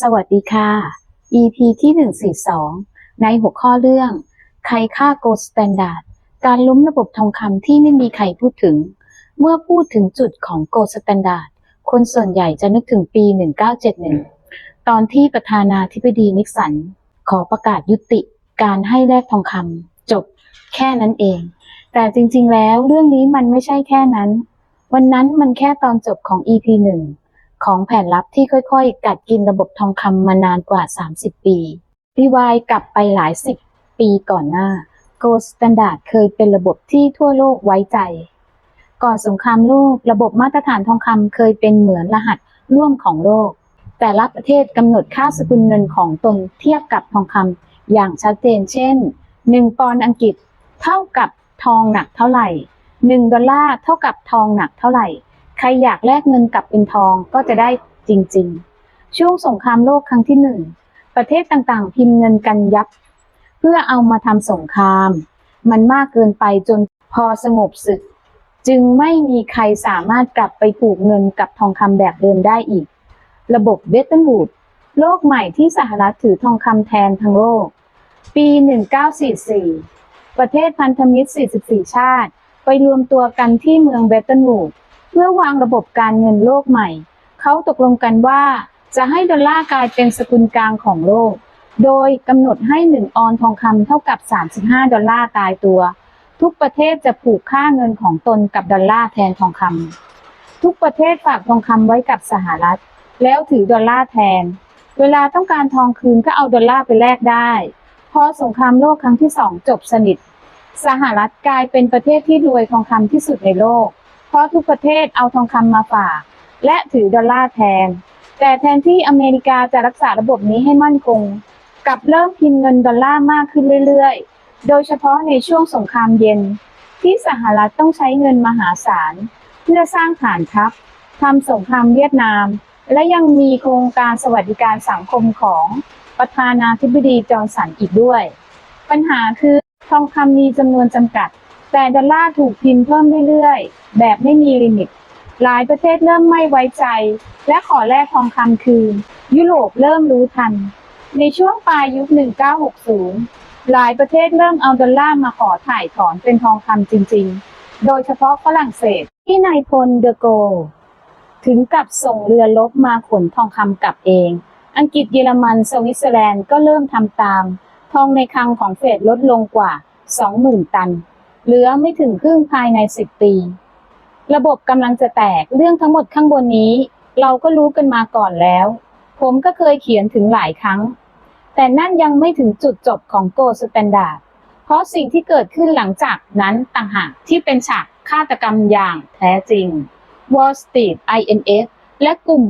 สวัสดีค่ะ EP ที่ 142 ในหัวข้อเรื่อง ใครฆ่า Gold Standard การล้มระบบทองคำที่ไม่มีใครพูดถึง เมื่อพูดถึงจุดของ Gold Standard คนส่วนใหญ่จะนึกถึงปี 1971 ตอนที่ประธานาธิบดีนิกสัน ขอประกาศยุติการให้แลกทองคำจบแค่นั้นเอง แต่จริงๆ แล้วเรื่องนี้มันไม่ใช่แค่นั้น วันนั้นมันแค่ตอนจบของ EP หนึ่ง ของแผนลับที่ค่อยๆ กัดกินระบบทองคำมานานกว่า 30 ปีรีวายกลับไปหลายสิบปีก่อนหน้า Gold Standard เคยเป็นระบบที่ทั่วโลกไว้ใจ ก่อนสงครามโลกระบบมาตรฐานทองคำเคยเป็นเหมือนรหัสร่วมของโลก แต่ละประเทศกำหนดค่าสกุลเงินของตนเทียบกับทองคำอย่างชัดเจน เช่น 1 ปอนด์อังกฤษ เท่ากับทองหนักเท่าไหร่ 1 ดอลลาร์เท่ากับทองหนักเท่าไหร่ ใครอยากแลกเงินกลับเป็นทองก็จะได้จริง ๆ ช่วงสงครามโลกครั้งที่หนึ่งประเทศต่างๆ พิมพ์เงินกันยับ เพื่อเอามาทำสงคราม มันมากเกินไปจนพอสงบศึก จึงไม่มีใครสามารถกลับไปผูกเงินกับทองคำแบบเดิมได้อีก ระบบเบตเทนวูดโลกใหม่ที่สหรัฐถือทองคำแทนทั้งโลก ปี 1944 ประเทศพันธมิตร 44 ชาติ ไปรวมตัวกันที่เมืองเบตเทนวูด เพื่อวางระบบการเงินโลกใหม่ เขาตกลงกันว่าจะให้ดอลลาร์กลายเป็นสกุลกลางของโลก โดยกำหนดให้1ออนทองคำเท่ากับ 35 ดอลลาร์ตายตัว ทุกประเทศจะผูกค่าเงินของตนกับดอลลาร์แทนทองคำทุกประเทศฝากทองคำไว้กับสหรัฐ แล้วถือดอลลาร์แทน เวลาต้องการทองคืนก็เอาดอลลาร์ไปแลกได้ พอสงครามโลกครั้งที่สองจบสนิท สหรัฐกลายเป็นประเทศที่รวยทองคำที่สุดในโลก เพราะทุกประเทศเอาทองคำมาฝาก และถือดอลลาร์แทน แต่แทนที่อเมริกาจะรักษาระบบนี้ให้มั่นคง กลับเริ่มพิมพ์เงินดอลลาร์มากขึ้นเรื่อยๆ โดยเฉพาะในช่วงสงครามเย็น ที่สหรัฐต้องใช้เงินมหาศาล เพื่อสร้างฐานทัพทำสงครามเวียดนาม และยังมีโครงการสวัสดิการสังคมของประธานาธิบดีจอร์นสันอีกด้วย ปัญหาคือทองคำมีจำนวนจำกัด แต่ดอลลาร์ถูกพิมพ์เพิ่มเรื่อยๆ แบบไม่มีลิมิต หลายประเทศเริ่มไม่ไว้ใจ และขอแลกทองคำคืน ยุโรปเริ่มรู้ทัน ในช่วงปลายยุค 1960 หลายประเทศเริ่มเอาดอลลาร์มาขอถ่ายถอนเป็นทองคำจริงๆ โดยเฉพาะฝรั่งเศสที่นายพลเดอโก ถึงกับส่งเรือรบมาขนทองคำกลับเอง อังกฤษเยอรมันสวิตเซอร์แลนด์ก็เริ่มทำตาม ทองในคลังของเฟดลดลงกว่า 20,000 ตัน เหลือไม่ถึงครึ่งภายใน 10 ปี ระบบกำลังจะแตกเรื่องทั้งหมดข้างบนนี้ เราก็รู้กันมาก่อนแล้ว ผมก็เคยเขียนถึงหลายครั้ง แต่นั่นยังไม่ถึงจุดจบของโกลสแตนดาร์ดเพราะสิ่งที่เกิดขึ้นหลังจากนั้นต่างหากที่เป็นฉากฆาตกรรมอย่างแท้จริง Wall Street IMF และกลุ่ม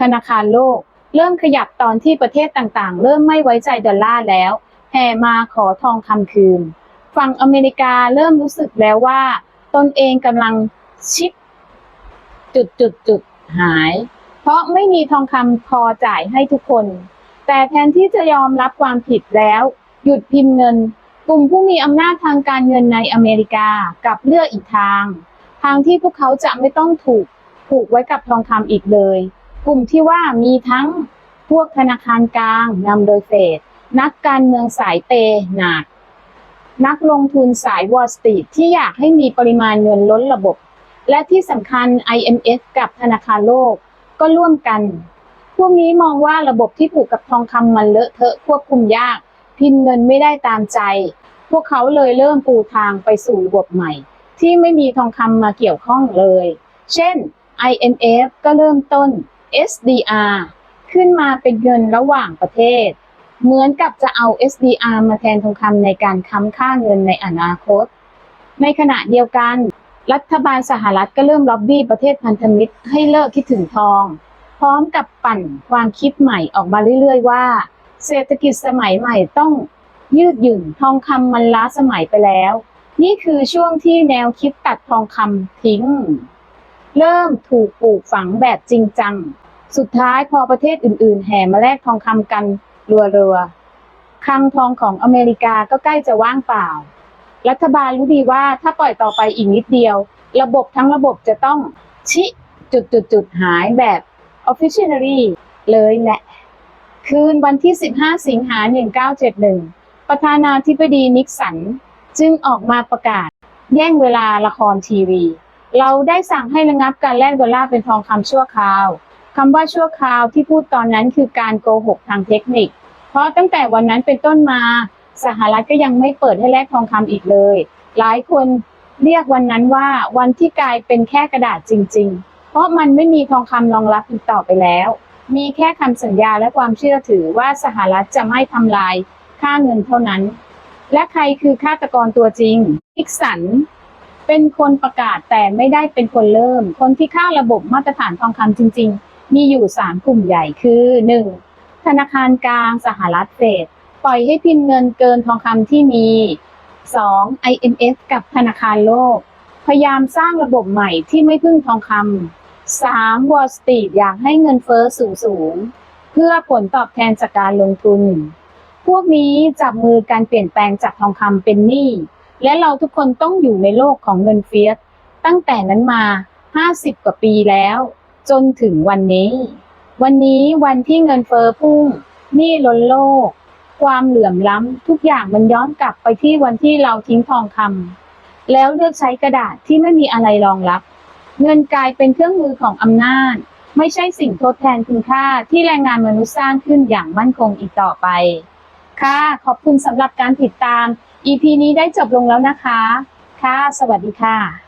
ธนาคารโลก เริ่มขยับตอนที่ประเทศต่างๆ เริ่มไม่ไว้ใจดอลลาร์แล้วแห่มาขอทองคำคืน ฝั่งอเมริกาเริ่มรู้สึกแล้วว่า ตนเองกำลังชิปจุดจุดจุดหาย เพราะไม่มีทองคำพอจ่ายให้ทุกคน แต่แทนที่จะยอมรับความผิดแล้ว หยุดพิมพ์เงิน กลุ่มผู้มีอำนาจทางการเงินในอเมริกากลับเลือกอีกทาง ทางที่พวกเขาจะไม่ต้องถูกผูกไว้กับทองคำอีกเลย กลุ่มที่ว่ามีทั้งพวกธนาคารกลางนำโดยเฟดนักการเมืองสายเปย์หนัก นักลงทุนสายวอลสตรีทที่อยากให้มีปริมาณเงินล้นระบบ และที่สำคัญ IMF กับธนาคารโลกก็ร่วมกัน พวกนี้มองว่าระบบที่ผูกกับทองคำมันเลอะเทอะควบคุมยาก พิมพ์เงินไม่ได้ตามใจ พวกเขาเลยเริ่มปูทางไปสู่ระบบใหม่ ที่ไม่มีทองคำมาเกี่ยวข้องเลย เช่น IMF ก็เริ่มต้น SDR ขึ้นมาเป็นเงินระหว่างประเทศ เหมือนกับจะเอา SDR มาแทนทองคำในการค้ำค่าเงินในอนาคต ในขณะเดียวกัน รัฐบาลสหรัฐก็เริ่มล็อบบี้ประเทศพันธมิตรให้เลิกคิดถึงทอง พร้อมกับปั่นความคิดใหม่ออกมาเรื่อยๆว่า เศรษฐกิจสมัยใหม่ต้องยืดหยุ่นทองคำมันล้าสมัยไปแล้ว นี่คือช่วงที่แนวคิดตัดทองคำทิ้ง เริ่มถูกปลูกฝังแบบจริงจัง สุดท้ายพอประเทศอื่นๆ แห่มาแลกทองคำกัน รัวๆคลังทองของอเมริกาก็ใกล้จะว่างเปล่า รัฐบาลรู้ดีว่าถ้าปล่อยต่อไปอีกนิดเดียว ระบบทั้งระบบจะต้องชิจุดจุดจุดๆหายแบบ officially เลยแหละ คืนวันที่ 15 สิงหา 1971 ประธานาธิบดีนิกสัน จึงออกมาประกาศ แย่งเวลาละครทีวี เราได้สั่งให้ระงับการแลกดอลลาร์เป็นทองคำชั่วคราว คำว่าชั่วคราวที่พูดตอนนั้นคือการโกหกทางเทคนิค เพราะตั้งแต่วันนั้นเป็นต้นมาสหรัฐก็ยังไม่เปิดให้แลกทองคำอีกเลย หลายคนเรียกวันนั้นว่าวันที่กลายเป็นแค่กระดาษจริง ๆ เพราะมันไม่มีทองคำรองรับอีกต่อไปแล้ว มีแค่คำสัญญาและความเชื่อถือว่าสหรัฐจะไม่ทำลายค่าเงินเท่านั้น และใครคือฆาตกรตัวจริงนิกสันเป็นคนประกาศแต่ไม่ได้เป็นคนเริ่ม คนที่เข้าระบบมาตรฐานทองคำจริง ๆ มีอยู่ 3 กลุ่มใหญ่คือ 1. ธนาคารกลางสหรัฐเฟดปล่อยให้พิมพ์เงินเกินทองคำที่มี 2. IMF กับธนาคารโลก พยายามสร้างระบบใหม่ที่ไม่พึ่งทองคำ 3. Wall Street อยากให้เงินเฟ้อสูงสูง เพื่อผลตอบแทนจากการลงทุน พวกนี้จับมือการเปลี่ยนแปลงจากทองคำเป็นหนี้ และเราทุกคนต้องอยู่ในโลกของเงินเฟียสตั้งแต่นั้นมา 50 กว่าปีแล้ว จนถึงวันนี้ วันนี้วันที่เงินเฟ้อพุ่งหนี้ล้นโลก ความเหลื่อมล้ำทุกอย่างมันย้อนกลับไปที่วันที่เราทิ้งทองคำแล้วเลือกใช้กระดาษที่ไม่มีอะไรรองรับ เงินกลายเป็นเครื่องมือของอำนาจ ไม่ใช่สิ่งทดแทนคุณค่าที่แรงงานมนุษย์สร้างขึ้นอย่างมั่นคงอีกต่อไป ค่ะ ขอบคุณสำหรับการติดตาม EP นี้ได้จบลงแล้วนะคะ ค่ะ สวัสดีค่ะ